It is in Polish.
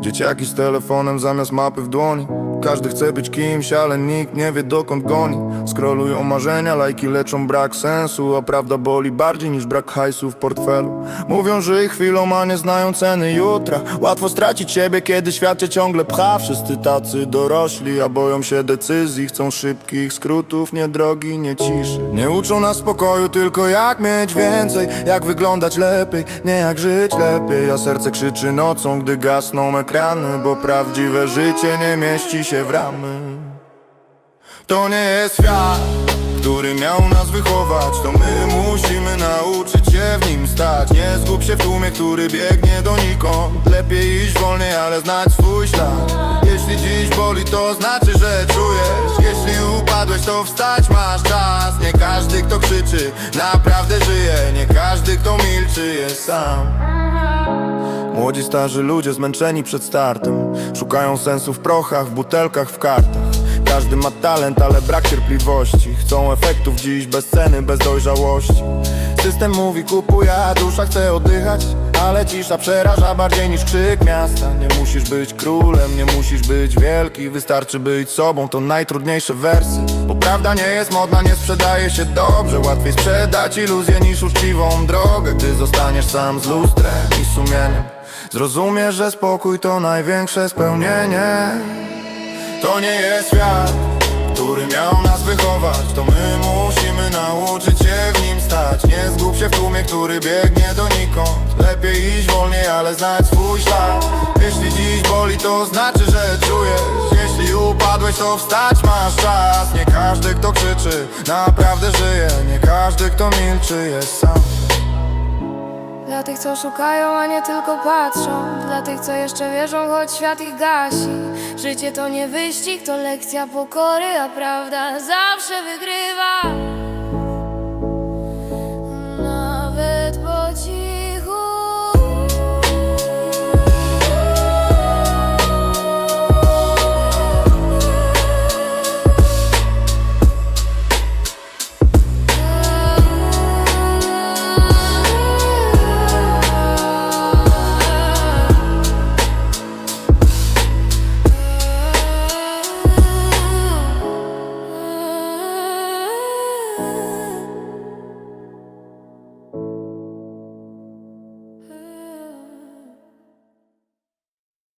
Dzieciaki z telefonem zamiast mapy w dłoni Każdy chce być kimś, ale nikt nie wie dokąd goni. Skrolują marzenia, lajki leczą brak sensu A prawda boli bardziej niż brak hajsu w portfelu. Mówią, że ich chwilą, a nie znają ceny jutra. Łatwo stracić siebie, kiedy świat cię ciągle pcha. Wszyscy tacy dorośli, a boją się decyzji. Chcą szybkich skrótów, nie drogi, nie ciszy. Nie uczą nas spokoju, tylko jak mieć więcej. Jak wyglądać lepiej, nie jak żyć lepiej. A serce krzyczy nocą, gdy gasną ekrany Bo prawdziwe życie nie mieści w ramy. To nie jest świat, który miał nas wychować. To my musimy nauczyć się w nim stać. Nie zgub się w tłumie, który biegnie donikąd Lepiej iść wolniej, ale znać swój ślad. Jeśli dziś boli, to znaczy, że czujesz. Jeśli upadłeś, to wstać masz czas. Nie każdy, kto krzyczy, naprawdę żyje. Nie każdy, kto milczy, jest sam Młodzi, starzy ludzie zmęczeni przed startem. Szukają sensu w prochach, w butelkach, w kartach. Każdy ma talent, ale brak cierpliwości. Chcą efektów dziś bez ceny, bez dojrzałości. System mówi kupuj, a dusza chce oddychać. Ale cisza przeraża bardziej niż krzyk miasta. Nie musisz być królem, nie musisz być wielki. Wystarczy być sobą, to najtrudniejsze wersy. Bo prawda nie jest modna, nie sprzedaje się dobrze. Łatwiej sprzedać iluzję niż uczciwą drogę Gdy zostaniesz sam z lustrem. I sumieniem Zrozumiesz, że spokój to największe spełnienie. To nie jest świat, który miał nas wychować. To my musimy nauczyć się w nim stać. Nie zgub się w tłumie, który biegnie donikąd. Lepiej iść wolniej, ale znać swój ślad. Jeśli dziś boli, to znaczy, że czujesz. Jeśli upadłeś, to wstać masz czas. Nie każdy, kto krzyczy, naprawdę żyje. Nie każdy, kto milczy, jest sam Dla tych, co szukają, a nie tylko patrzą. Dla tych, co jeszcze wierzą, choć świat ich gasi. Życie to nie wyścig, to lekcja pokory A prawda zawsze wygrywa